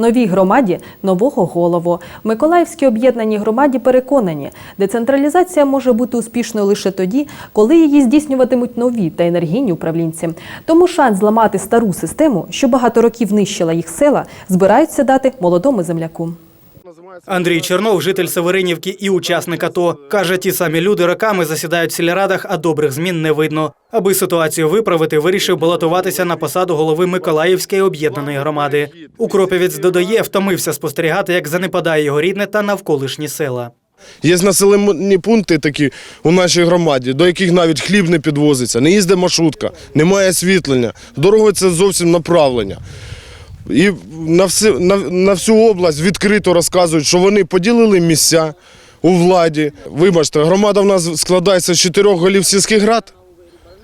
Новій громаді нового голову. Миколаївські об'єднаній громаді переконані, децентралізація може бути успішною лише тоді, коли її здійснюватимуть нові та енергійні управлінці. Тому шанс зламати стару систему, що багато років нищила їх села, збираються дати молодому земляку. Андрій Чернов, житель Северинівки і учасник АТО, каже, ті самі люди роками засідають в сільрадах, а добрих змін не видно. Аби ситуацію виправити, вирішив балотуватися на посаду голови Миколаївської об'єднаної громади. Укропівець додає, втомився спостерігати, як занепадає його рідне та навколишні села. Є населені пункти такі у нашій громаді, до яких навіть хліб не підвозиться, не їздить маршрутка, немає освітлення, дорогою це зовсім направлення. І на, всі, на, на всю область відкрито розказують, що вони поділили місця у владі. Вибачте, громада в нас складається з чотирьох голів сільських рад.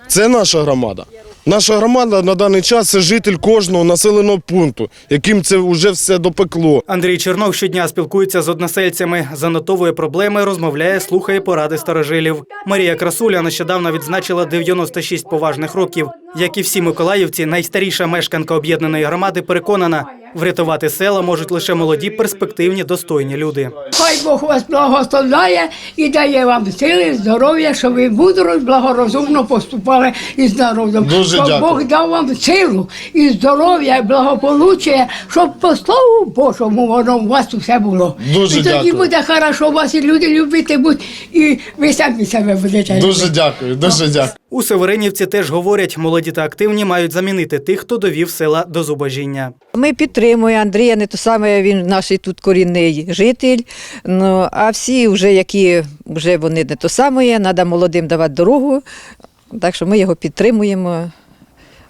Це наша громада. Наша громада на даний час це житель кожного населеного пункту, яким це вже все допекло. Андрій Чернов щодня спілкується з односельцями, занотовує проблеми, розмовляє, слухає поради старожилів. Марія Красуля нещодавно відзначила 96 поважних років. Як і всі миколаївці, найстаріша мешканка об'єднаної громади переконана, врятувати села можуть лише молоді, перспективні, достойні люди. Хай Бог вас благословляє і дає вам сили, здоров'я, щоб ви мудро і благорозумно поступали із народом. Дуже щоб дякую. Бог дав вам силу і здоров'я, і благополуччя, щоб по слову Божому воно у вас усе було. Дуже і тоді дякую. буде хорошо вас і люди любити будуть, і ви самі себе будете. Дуже дякую, дуже дякую. У Северинівці теж говорять, молоді та активні мають замінити тих, хто довів села до зубожіння. Ми підтримуємо Андрія, не то саме він наш тут корінний житель. Ну а всі, вже які вже вони не то саме, треба молодим давати дорогу. Так що ми його підтримуємо,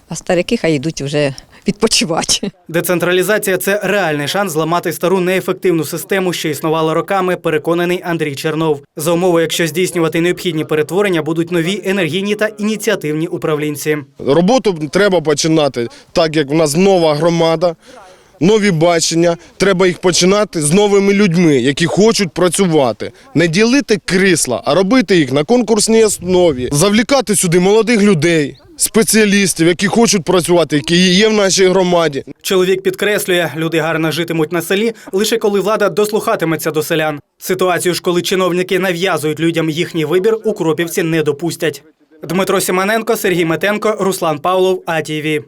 а старики хай йдуть вже відпочивати. Децентралізація це реальний шанс зламати стару неефективну систему, що існувала роками, переконаний Андрій Чернов. За умови, якщо здійснювати необхідні перетворення, будуть нові енергійні та ініціативні управлінці. Роботу треба починати так, як в нас нова громада, нові бачення. Треба їх починати з новими людьми, які хочуть працювати. Не ділити крісла, а робити їх на конкурсній основі, завлікати сюди молодих людей, спеціалістів, які хочуть працювати, які є в нашій громаді. Чоловік підкреслює, люди гарно житимуть на селі лише коли влада дослухатиметься до селян. Ситуацію ж, коли чиновники нав'язують людям їхній вибір, укропівці не допустять. Дмитро Сіманенко, Сергій Метенко, Руслан Павлов, АТВ.